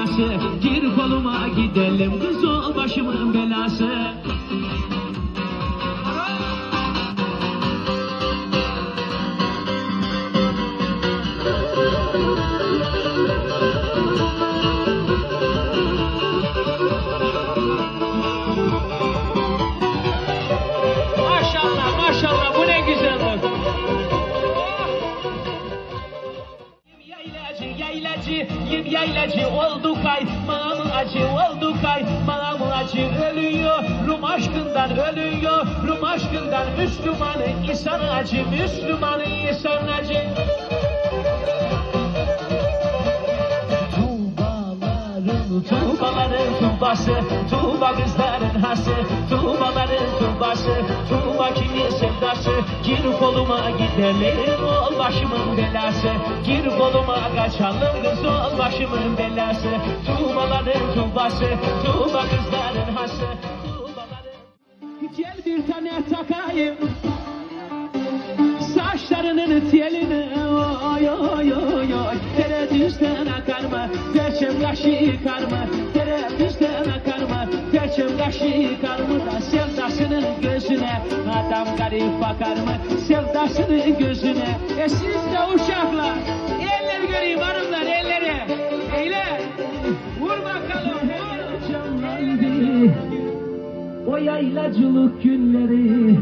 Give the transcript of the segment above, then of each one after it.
belası. Gir koluma gidelim kız ol başımın belası yaylacı yim yaylacı oldu kay. Mamı acı oldu kay. Mamı acı ölüyor. Rum aşkından ölüyor. Rum aşkından Müslümanı insan acı Müslümanı insan acı. Tuğbaların Tuğbaların tuğbası Tuğba kızların hası Tuğbaların tuğbası Tuğba kimin sevdası Gir koluma gidelim ol başımın belası Gir koluma kaçalım kız ol başımın belası Tuğbaların tuğbası Tuğba kızların hası Tuğbaların Gel bir tane takayım Saçlarının telini oy oy oy oy Dere düzden akar mı? Perçem kaşı yıkar mı? Dere düzden? Mı da sevdasının gözüne. Adam garip bakar mı? Sevdasının gözüne. E siz de uşaklar Eller göreyim hanımlar elleri Eyle Vur bakalım vur. Canlandı o yaylacılık günleri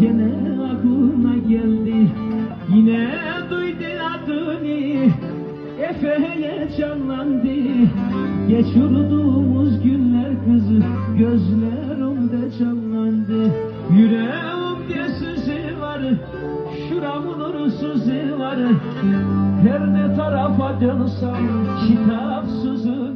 Gene aklına geldi. Yine duydu adını Efe'ye canlandı Geçirdiğimiz günler kızı Gözlerimde canlandı. Yüreğimde sızı var Şuramın sızı var Her ne tarafa dönsem Kitapsızın